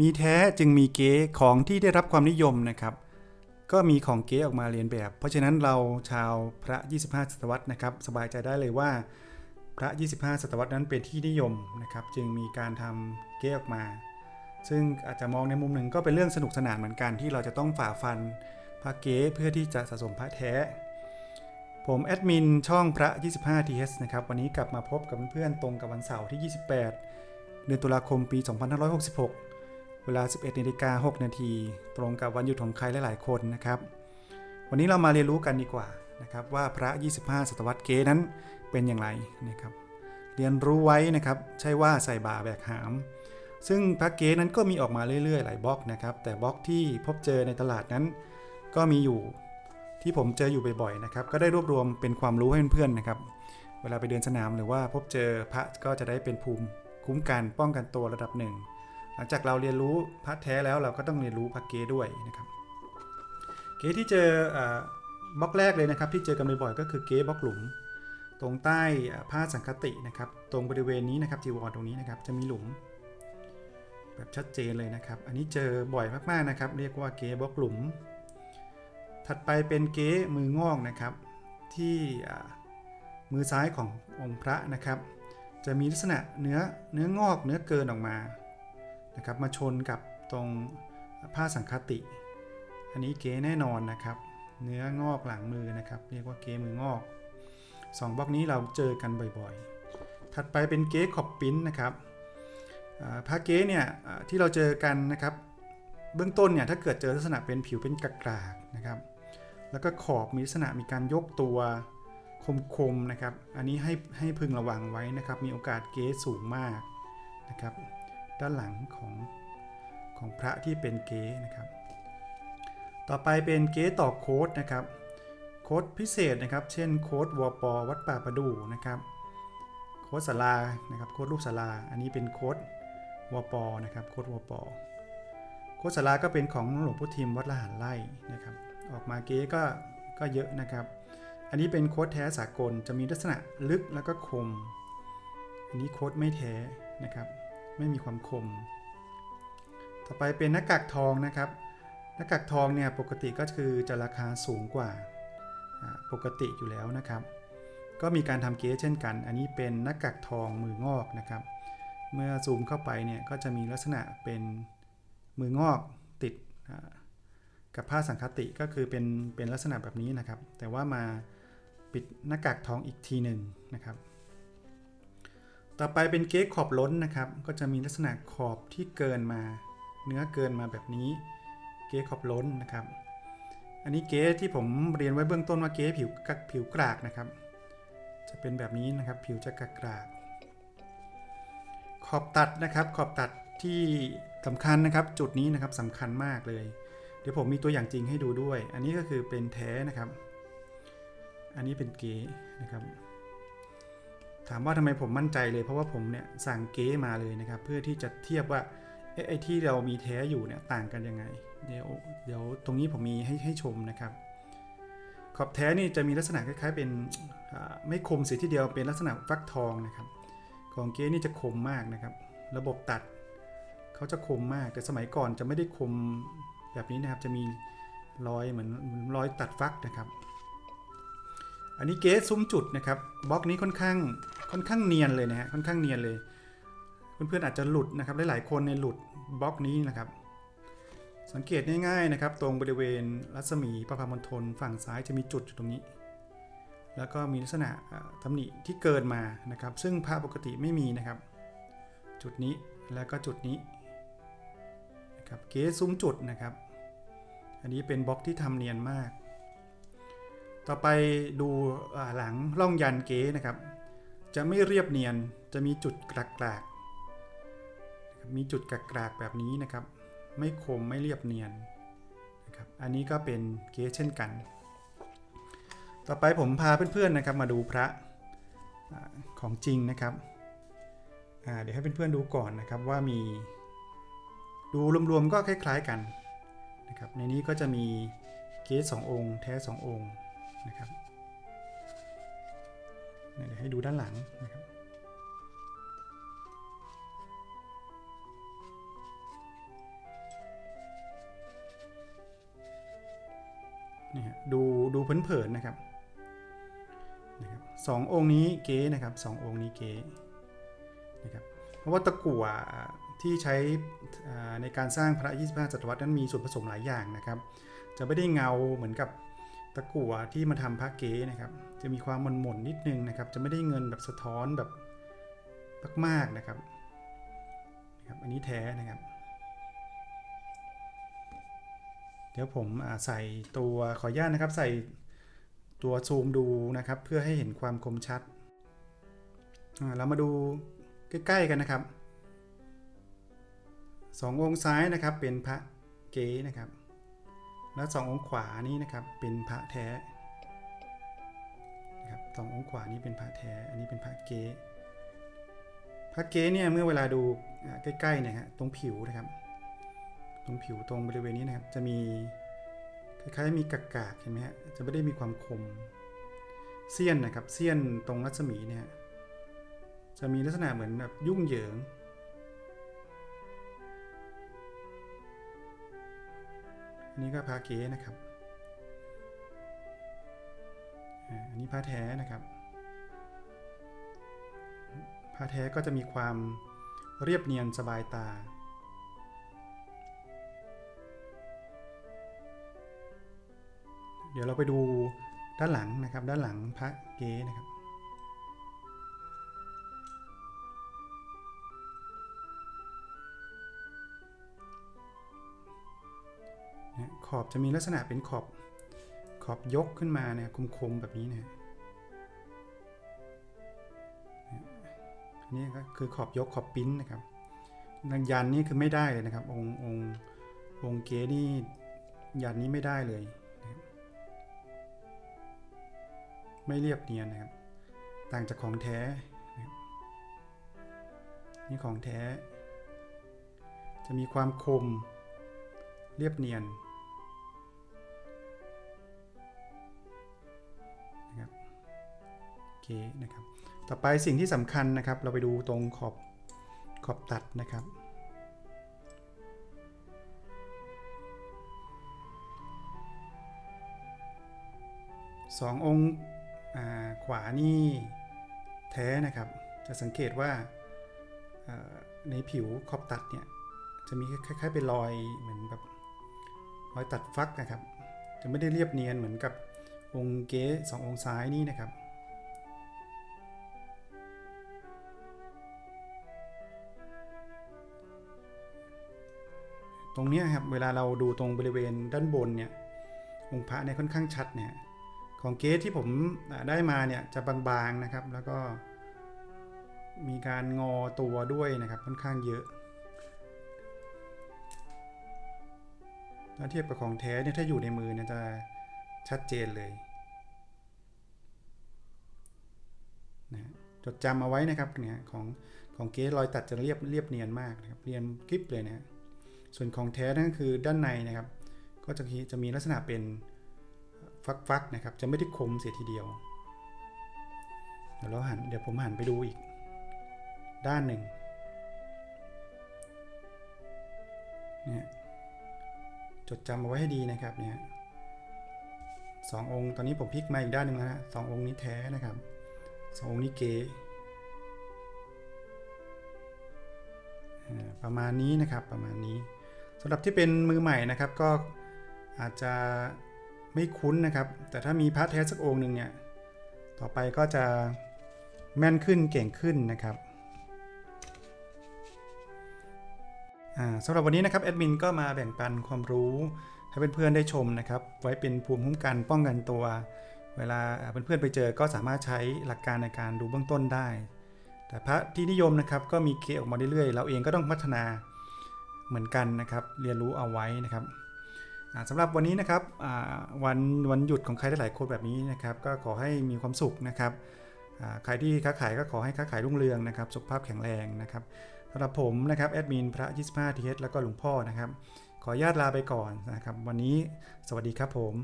มีแท้จึงมีเก๊ของที่ได้รับความนิยมนะครับ ก็มีของเก๊ออกมาเรียนแบบ เพราะฉะนั้นเราชาวพระ 25 ศตวรรษนะครับ สบายใจได้เลยว่าพระ 25 ศตวรรษนั้นเป็นที่นิยมนะครับ จึงมีการทำเก๊ออกมา ซึ่งอาจจะมองในมุมหนึ่งก็เป็นเรื่องสนุกสนานเหมือนกันที่เราจะต้องฝ่าฟันพระเก๊เพื่อที่จะสะสมพระแท้ ผมแอดมินช่องพระ 25 TS นะครับ วันนี้กลับมาพบกับเพื่อนๆตรงกับวันเสาร์ที่ 28 เดือนตุลาคมปี 2566 เวลา 11นาฬิกา6นาทีตรงกับวันหยุดของใครหลาย ๆ คนนะครับ วันนี้เรามาเรียนรู้กันดีกว่านะครับว่าพระ 25 ศตวรรษเกนั้นเป็นอย่างไรนะครับ เรียนรู้ไว้นะครับใช่ว่าใส่บาแบกหาม ซึ่งพระเกนั้นก็มีออกมาเรื่อย ๆ หลายบล็อกนะครับ แต่บล็อกที่พบเจอในตลาดนั้น ก็มีอยู่ที่ผมเจออยู่บ่อยๆนะครับก็ได้รวบรวมเป็นความรู้ให้เพื่อนๆนะครับ เวลาไปเดินสนามหรือว่าพบเจอพระก็จะได้เป็นภูมิคุ้มกันป้องกันตัวระดับหนึ่ง หลังจากเราเรียนรู้พระแท้แล้วเราก็ต้องเรียนรู้พระเกด้วยนะครับ เก๊ที่เจอบล็อกแรกเลยนะครับ ที่เจอกันบ่อยๆก็คือเก๊บล็อกหลุม ตรงใต้ผ้าสังคตินะครับ ตรงบริเวณนี้นะครับจีวรตรงนี้นะครับจะมีหลุม แบบชัดเจนเลยนะครับ อันนี้เจอบ่อยมากๆนะครับ เรียกว่าเก๊บล็อกหลุม ถัดไปเป็นเก๊มืองอกนะครับ ที่มือซ้ายขององค์พระนะครับ จะมีลักษณะเนื้อเนื้องอกเนื้อเกินออกมา นะครับมาชนกับตรงผ้าสังคติ อันนี้เก๊แน่นอนนะครับ เนื้องอกหลังมือนะครับ เรียกว่าเก๊มืองอกสองบล็อกนี้เราเจอกันบ่อยๆ ถัดไปเป็นเก๊ขอบปิ้นนะครับผ้าเก๊เนี่ยที่เราเจอกันนะครับเบื้องต้นเนี่ยถ้าเกิดเจอลักษณะเป็นผิวเป็นกระๆนะครับ แล้วก็ขอบมีลักษณะมีการยกตัวคมๆนะครับ อันนี้ให้ให้พึงระวังไว้นะครับ มีโอกาสเก๊สูงมากนะครับ ด้านหลังของของพระที่เป็นเก๊นะครับ ต่อไปเป็นเก๊ต่อโค้ดนะครับ โค้ดพิเศษนะครับ เช่นโค้ดวปวัดป่าประดูนะครับ โค้ดสารานะครับ โค้ดรูปสาราอันนี้เป็นโค้ดวปนะครับ โค้ดวปโคดสลาก็เป็นของหลวงพุทิมวัดละหันไล่นะครับ ออกมาเก๊ก็ก็เยอะนะครับ อันนี้เป็นโค้ดแท้สากลจะมีลักษณะลึกแล้วก็คม อันนี้โค้ดไม่แท้นะครับ ไม่มีความคม ต่อไปเป็นหน้ากากทองนะครับ หน้ากากทองเนี่ยปกติก็คือจะราคาสูงกว่าปกติอยู่แล้วนะครับ ก็มีการทำเก๊เช่นกัน อันนี้เป็นหน้ากากทองมืองอกนะครับ เมื่อซูมเข้าไปเนี่ยก็จะมีลักษณะเป็นมืองอกติดกับผ้าสังคติก็คือเป็นเป็นลักษณะแบบนี้นะครับ แต่ว่ามาปิดหน้ากากทองอีกทีหนึ่งนะครับ ต่อไปเป็นเก๊กขอบล้นนะครับ ก็จะมีลักษณะขอบที่เกินมา เนื้อเกินมาแบบนี้ เก๊ขอบล้นนะครับ อันนี้เก๊ที่ผมเรียนไว้เบื้องต้นว่าเก๊ผิวกักผิวกรากนะครับ จะเป็นแบบนี้นะครับ ผิวจะกรากรากขอบตัดนะครับ ขอบตัดที่สำคัญนะครับ จุดนี้นะครับสำคัญมากเลย เดี๋ยวผมมีตัวอย่างจริงให้ดูด้วย อันนี้ก็คือเป็นแท้นะครับ อันนี้เป็นเก๊นะครับ ถามว่าทำไมผมมั่นใจเลย เพราะว่าผมเนี่ยสั่งเก๊มาเลยนะครับ เพื่อที่จะเทียบว่าเอ๊ะไอ้ที่เรามีแท้อยู่เนี่ยต่างกันยังไง เดี๋ยวเดี๋ยวตรงนี้ผมมีให้ให้ชมนะครับ ขอบแท้นี่จะมีลักษณะคล้าย ๆ เป็นไม่คมเสียทีเดียวเป็นลักษณะฟักทองนะครับ ของเก๊นี่จะคมมากนะครับ ระบบตัดเขาจะคมมากแต่สมัยก่อนจะไม่ได้คมแบบนี้นะครับจะมีรอยเหมือนเหมือนรอยตัดฟักนะครับ อันนี้เกสซุ้มจุดนะครับบล็อกนี้ค่อนข้าง ค่อนข้างเนียนเลยนะฮะค่อนข้างเนียนเลย เพื่อนๆอาจจะหลุดนะครับหลายๆคนในหลุดบล็อกนี้นะครับ สังเกตง่ายๆนะครับ ตรงบริเวณรัศมีประพามณฑลฝั่งซ้ายจะมีจุดอยู่ตรงนี้ แล้วก็มีลักษณะตำหนิที่เกินมานะครับ ซึ่งภาพปกติไม่มีนะครับ จุดนี้แล้วก็จุดนี้นะครับเกสซุ้มจุดนะครับ อันนี้เป็นบล็อกที่ทำเนียนมาก ต่อไปดูหลังร่องยันเก๊นะครับ จะไม่เรียบเนียนจะมีจุดกรากๆมีจุดกรากๆแบบนี้นะครับ ไม่คมไม่เรียบเนียนนะครับอันนี้ก็เป็นเก๊เช่นกัน ต่อไปผมพาเพื่อนๆนะครับมาดูพระของจริงนะครับเดี๋ยวให้เพื่อนๆดูก่อนนะครับว่ามีดูรวมๆก็คล้าย ๆกันนะครับในนี้ก็จะมีเกสสององค์ แท้สององค์นะครับ เดี๋ยวให้ดูด้านหลังนะครับนี่ฮะดูดูเผินๆนะครับนะครับสององค์นี้เก๋นะครับสององค์นี้เก๋นะครับเพราะว่าตะกั่วที่ใช้ในการสร้างพระ 25จัตวรัสนั้นมีส่วนผสมหลายอย่างนะครับ จะไม่ได้เงาเหมือนกับ ตะกั่วที่มาทำพระเก๋นะครับ จะมีความหม่นๆนิดนึงนะครับ จะไม่ได้เงินแบบสะท้อนแบบมากๆนะครับนะครับ อันนี้แท้นะครับ เดี๋ยวผมใส่ตัวขออนุญาตนะครับ ใส่ตัวซูมดูนะครับ เพื่อให้เห็นความคมชัดเรามาดูใกล้ๆกันนะครับสององค์ซ้ายนะครับเป็นพระเก๋นะครับ แล้วสององค์ขวานี้นะครับเป็นพระแท้นะครับสององค์ขวานี้เป็นพระแท้ อันนี้เป็นพระเก๋พระเก๋เนี่ยเมื่อเวลาดูใกล้ๆเนี่ยฮะตรงผิวนะครับ ตรงผิวตรงบริเวณนี้นะครับ จะมีคล้ายๆมีกากากๆเห็นไหมฮะจะไม่ได้มีความคมเสี้ยนนะครับเสี้ยนตรงรัศมีเนี่ยจะมีลักษณะเหมือนแบบยุ่งเหยิง อันนี้ก็พาเก๋นะครับ อันนี้ผ้าแท้นะครับผ้าแท้ก็จะมีความเรียบเนียนสบายตา เดี๋ยวเราไปดูด้านหลังนะครับ ด้านหลังพระเก๋นะครับ นะขอบจะมีลักษณะเป็นขอบขอบยกขึ้นมาเนี่ยคมๆแบบนี้นี่ยอันนี้ก็คือขอบยกขอบปิ้นนะครับยันนี่คือไม่ได้เลยนะครับ องค์องค์องค์เกนี่ยันนี้ไม่ได้เลย ไม่เรียบเนียนนะครับ ต่างจากของแท้ นี่ของแท้ จะมีความคมเรียบเนียน เคนะครับ ต่อไปสิ่งที่สำคัญนะครับ เราไปดูตรงขอบขอบตัดนะครับ สององค์ขวานี่แท้นะครับ จะสังเกตว่าในผิวขอบตัดเนี่ยจะมีคล้ายๆเป็นรอยเหมือนแบบรอยตัดฟักนะครับ จะไม่ได้เรียบเนียนเหมือนกับองค์เก๊สององค์ซ้ายนี่นะครับ ตรงนี้ครับเวลาเราดูตรงบริเวณด้านบนเนี่ยองค์พระเนี่ยค่อนข้างชัดเนี่ยของเกสที่ผมได้มาเนี่ยจะบางๆนะครับ แล้วก็มีการงอตัวด้วยนะครับค่อนข้างเยอะถ้าเทียบกับของแท้เนี่ยถ้าอยู่ในมือเนี่ยจะชัดเจนเลยนะจดจำเอาไว้นะครับเนี่ยของของเกสรอยตัดจะเรียบเรียบเนียนมากนะครับเรียนกริบเลยนะฮะ ส่วนของแท้นั่นคือด้านในนะครับ ก็จะมีจะมีลักษณะเป็นฟักๆนะครับ จะไม่ได้คมเสียทีเดียว เดี๋ยวเราหันเดี๋ยวผมหันไปดูอีก ด้านหนึ่งเนี่ยจดจำเอาไว้ให้ดีนะครับเนี่ยสององค์ตอนนี้ผมพลิกมาอีกด้านหนึ่งแล้วนะสององค์นี้แท้นะครับสององค์นี้เก๋ประมาณนี้นะครับประมาณนี้ สำหรับที่เป็นมือใหม่นะครับก็อาจจะไม่คุ้นนะครับ แต่ถ้ามีพระแท้สักองค์หนึ่งเนี่ยต่อไปก็จะแม่นขึ้นเก่งขึ้นนะครับสำหรับวันนี้นะครับแอดมินก็มาแบ่งปันความรู้ให้เพื่อนๆได้ชมนะครับ ไว้เป็นภูมิคุ้มกันป้องกันตัว เวลาเพื่อนๆไปเจอก็สามารถใช้หลักการในการดูเบื้องต้นได้ แต่พระที่นิยมนะครับก็มีเกออกมาเรื่อยๆ เราเองก็ต้องพัฒนา เหมือนกันนะครับ เรียนรู้เอาไว้นะครับสำหรับวันนี้นะครับวันวันหยุดของใครหลายคนแบบนี้นะครับ ก็ขอให้มีความสุขนะครับใครที่ค้าขายก็ขอให้ค้าขายรุ่งเรืองนะครับ สุขภาพแข็งแรงนะครับสำหรับผมนะครับแอดมินพระ 25ทีเแล้วก็หลวงพ่อนะครับ ขอญาตลาไปก่อนนะครับ วันนี้สวัสดีครับผม